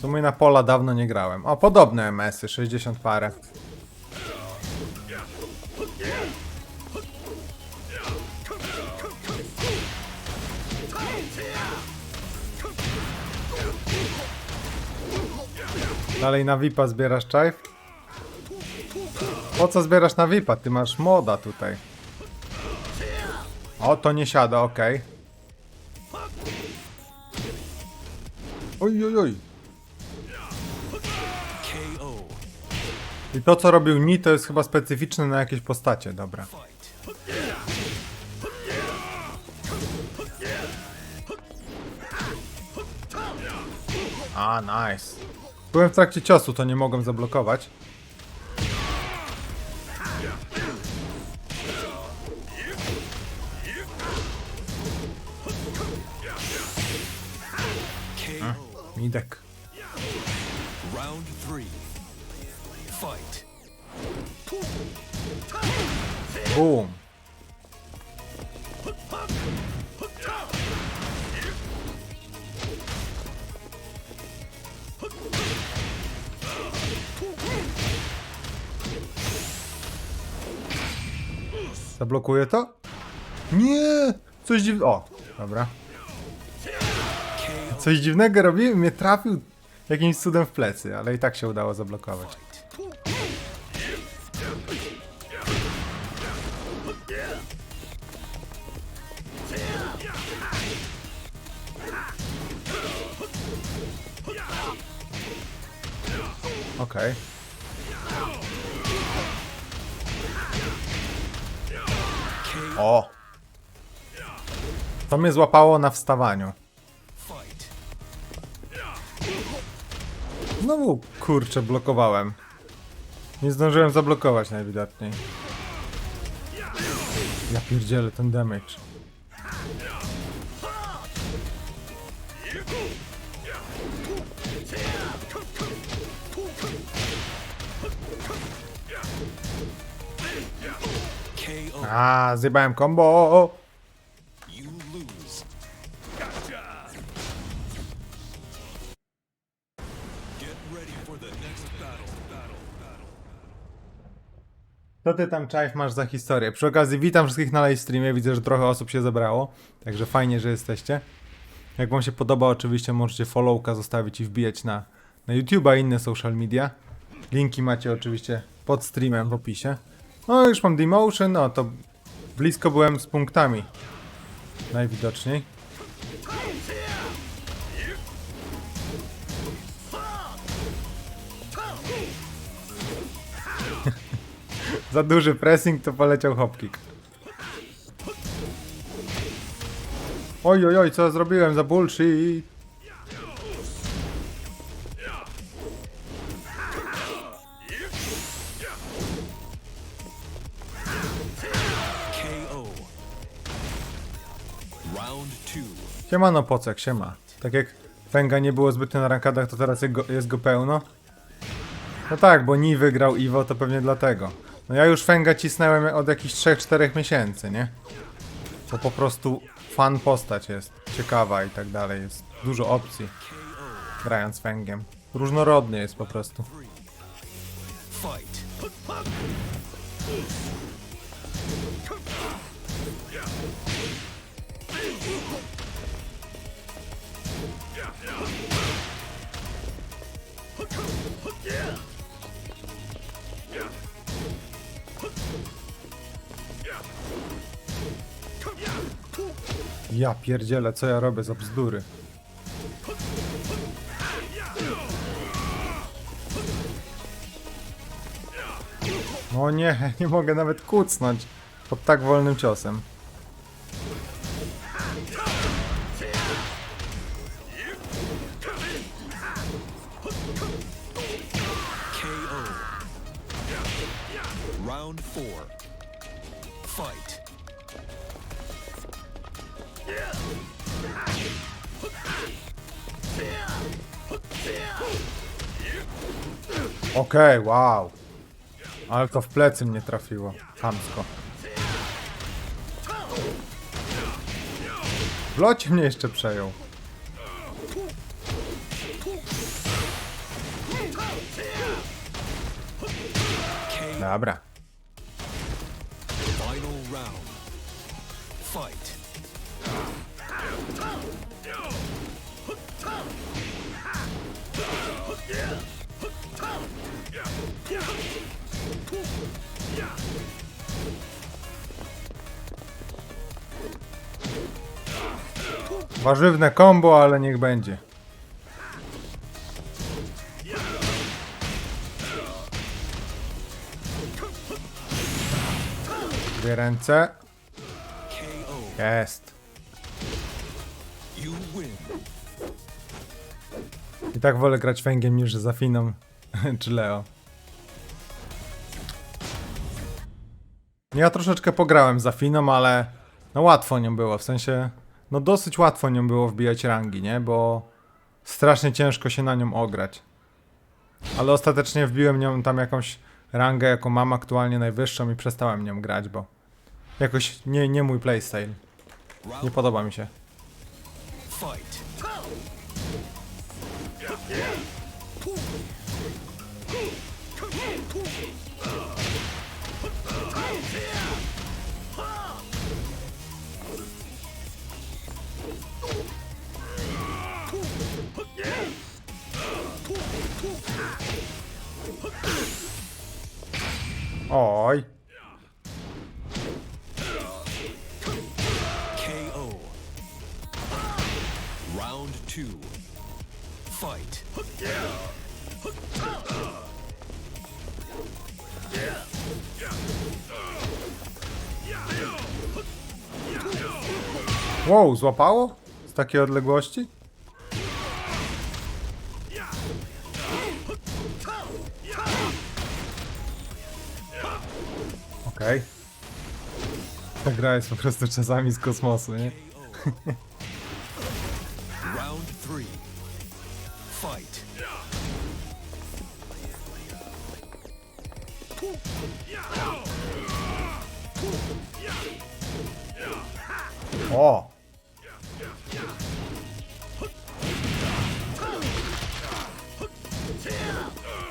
Sumie na pola dawno nie grałem. O, podobne MS-y, 60 parę. Dalej na VIPa zbierasz czajf? Po co zbierasz na VIPa? Ty masz moda tutaj. O, to nie siada, okej. Oj, oj, oj. I to, co robił Ni, to jest chyba specyficzne na jakieś postacie, dobra. A, nice. Byłem w trakcie ciosu, to nie mogłem zablokować. Hmm? Midek. Round 3. Boom. Zablokuję to? Nie! Coś dziwnego. O, dobra. Coś dziwnego robiłem, mnie trafił jakimś cudem w plecy, ale i tak się udało zablokować. Okej. O! To mnie złapało na wstawaniu. Znowu kurczę blokowałem. Nie zdążyłem zablokować najwidoczniej. Ja pierdzielę ten damage. A, zjebałem combo! Co ty tam, Czajf, masz za historię? Przy okazji witam wszystkich na live streamie. Widzę, że trochę osób się zebrało. Także fajnie, że jesteście. Jak wam się podoba, oczywiście możecie followka zostawić i wbijać na, na YouTube'a i inne social media. Linki macie oczywiście pod streamem w opisie. No już mam demotion, no to blisko byłem z punktami. Najwidoczniej. Za duży pressing to poleciał hopkick. Oj, oj, oj, co zrobiłem za bullshit? Siemano pocek, siema. Tak jak Fenga nie było zbytnio na rankadach, to teraz jest go, pełno. No tak, bo Ni wygrał Iwo, to pewnie dlatego. No ja już Fenga cisnąłem od jakichś 3-4 miesięcy, nie? Bo po prostu fan postać jest, ciekawa i tak dalej, jest dużo opcji grając Fengiem. Różnorodny jest po prostu. Ja pierdzielę, co ja robię za bzdury. O nie, nie mogę nawet kucnąć pod tak wolnym ciosem. Round 4. Okej, okay, wow. Ale to w plecy mnie trafiło. Hamsko. W locie mnie jeszcze przejął. Dobra. Warzywne combo, ale niech będzie. Dwie ręce. Jest. I tak wolę grać węgiem niż za Finą czy Leo. Ja troszeczkę pograłem za Finą, ale no łatwo nią było, w sensie no dosyć łatwo nią było wbijać rangi, nie? Bo strasznie ciężko się na nią ograć. Ale ostatecznie wbiłem nią tam jakąś rangę, jaką mam aktualnie najwyższą i przestałem nią grać, bo jakoś nie, nie mój playstyle. Nie podoba mi się. fight. Wow, złapało? Z takiej odległości? Okej. Ta gra jest po prostu czasami z kosmosu, nie? Round three. Fight. O!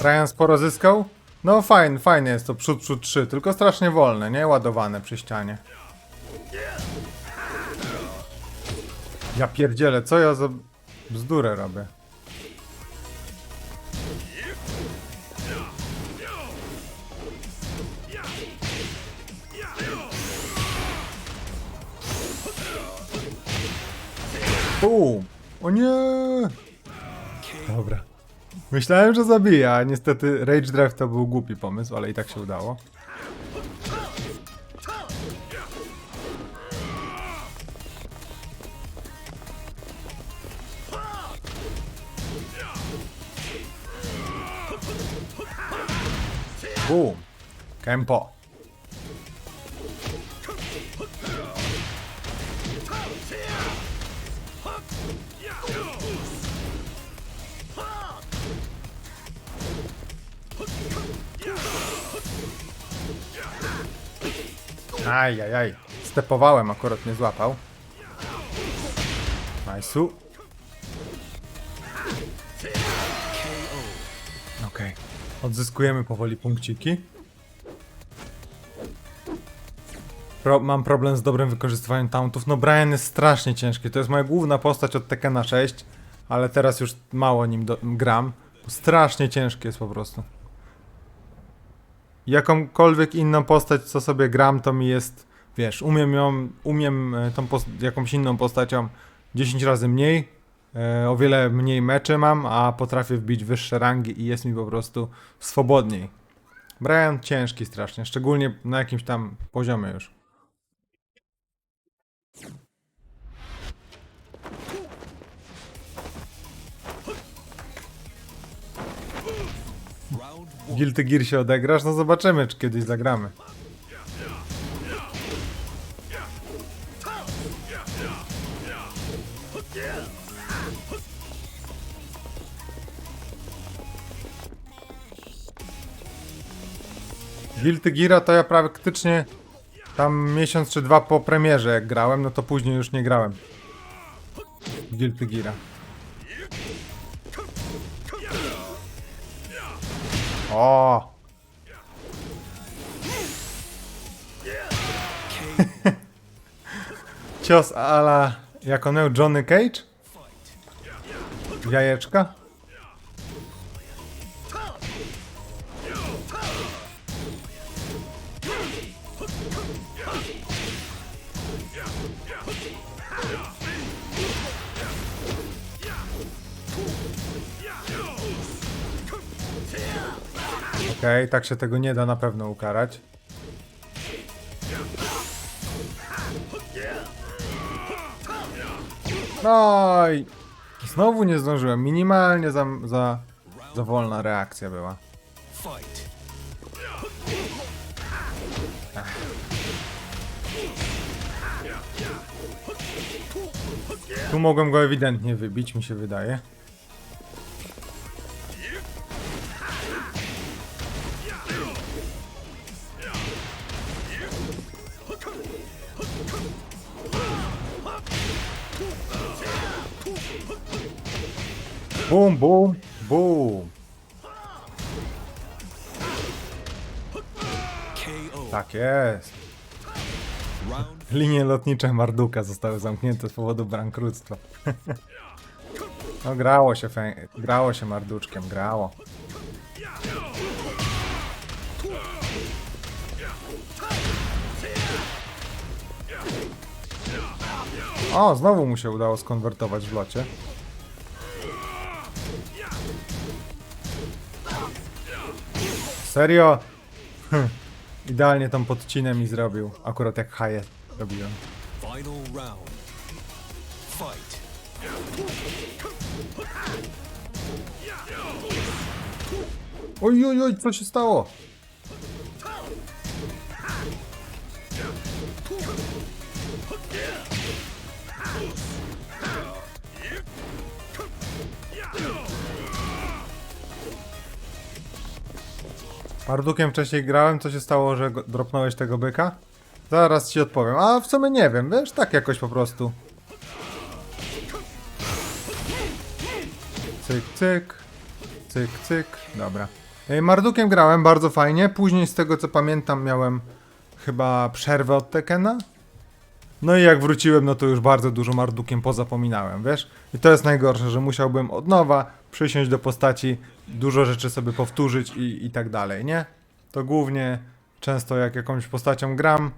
Ryan sporo zyskał? No fajnie, fajnie jest to przód, przód 3, tylko strasznie wolne, nie? Ładowane przy ścianie. Ja pierdzielę, co ja za bzdurę robię? Bum! O nie! Dobra. Myślałem, że zabija, niestety Rage Drive to był głupi pomysł, ale i tak się udało. Boom! Kempo. Aj, aj, aj. Stepowałem, akurat nie złapał. Nice'u. Okej. Odzyskujemy powoli punkciki. Pro, mam problem z dobrym wykorzystywaniem tauntów. No Brian jest strasznie ciężki. To jest moja główna postać od Tekkena 6, ale teraz już mało nim gram. Strasznie ciężki jest po prostu. Jakąkolwiek inną postać, co sobie gram, to mi jest, wiesz, umiem ją, umiem e, tą jakąś inną postacią 10 razy mniej, e, o wiele mniej meczy mam, a potrafię wbić wyższe rangi i jest mi po prostu swobodniej. Brian ciężki strasznie, szczególnie na jakimś tam poziomie już. Guilty Gear się odegrasz? No zobaczymy, czy kiedyś zagramy. Guilty Geara to ja praktycznie tam miesiąc czy dwa po premierze jak grałem, no to później już nie grałem. Guilty Geara. O! Cios ala, jak Johnny Cage? Jajeczka? Okej, tak się tego nie da na pewno ukarać. No i znowu nie zdążyłem. Minimalnie za, za, za wolna reakcja była. Tu mogłem go ewidentnie wybić, mi się wydaje. Bum, bum, bum. Tak jest. Linie lotnicze Marduka zostały zamknięte z powodu bankructwa. No grało się, grało się Marduczkiem, grało. O, znowu mu się udało skonwertować w locie. Serio? Hm. Idealnie tą podcinę mi zrobił. Akurat jak haje robiłem. final round. Fight. Oj, oj, oj, co się stało? Pardukiem wcześniej grałem, co się stało, że dropnąłeś tego byka? Zaraz ci odpowiem. A w sumie nie wiem, wiesz, tak jakoś po prostu. Cyk, cyk. Cyk, cyk. Dobra. Mardukiem grałem bardzo fajnie. Później z tego co pamiętam miałem chyba przerwę od Tekena. No i jak wróciłem, no to już bardzo dużo Mardukiem pozapominałem, wiesz? I to jest najgorsze, że musiałbym od nowa przysiąść do postaci, dużo rzeczy sobie powtórzyć i, i tak dalej, nie? To głównie często jak jakąś postacią gram,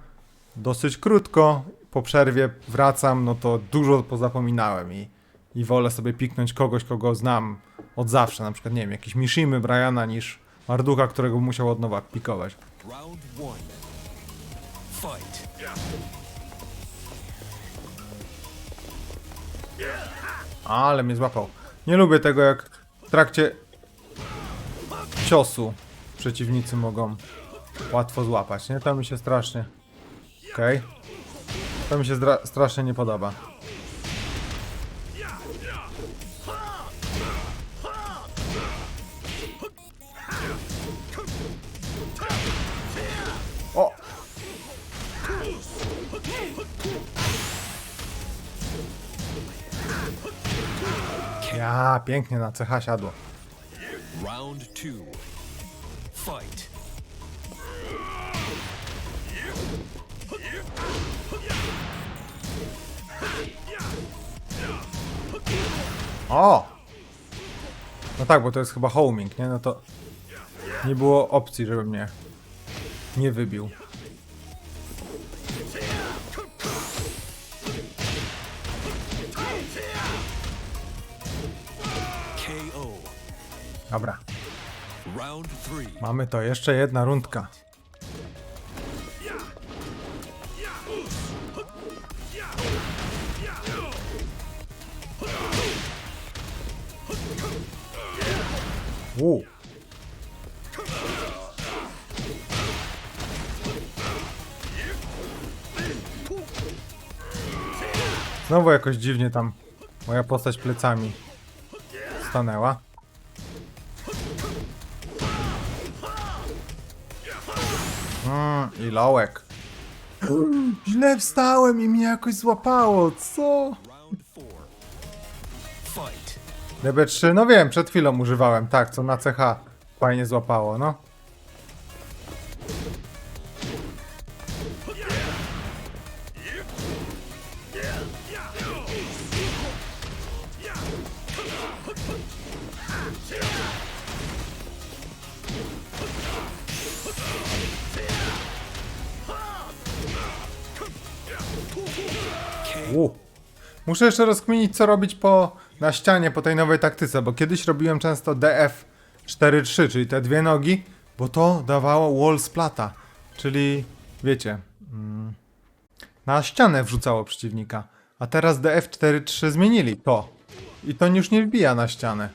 dosyć krótko, po przerwie wracam, no to dużo pozapominałem i, i wolę sobie piknąć kogoś, kogo znam od zawsze, na przykład, nie wiem, jakiś Mishimy, Briana, niż Marducha, którego musiał od nowa pikować. Round one. Fight. Ale mnie złapał. Nie lubię tego, jak w trakcie ciosu przeciwnicy mogą łatwo złapać, nie? To mi się strasznie... Okej. To mi się strasznie nie podoba. O! Ja, pięknie na CH siadło. Round two. Fight. O! No tak, bo to jest chyba homing, nie? No to nie było opcji, żeby mnie nie wybił. Dobra. Mamy to. Jeszcze jedna rundka. U. Znowu jakoś dziwnie tam moja postać plecami stanęła. Mm, I lołek. Źle wstałem i mnie jakoś złapało, co? Round four. Fight. DB3, no wiem, przed chwilą używałem, tak, co na CH fajnie złapało, no. Muszę jeszcze rozkminić, co robić po, na ścianie po tej nowej taktyce, bo kiedyś robiłem często DF 4-3, czyli te dwie nogi, bo to dawało wall splata, czyli wiecie, mm, na ścianę wrzucało przeciwnika. A teraz DF 4-3 zmienili to. I to już nie wbija na ścianę.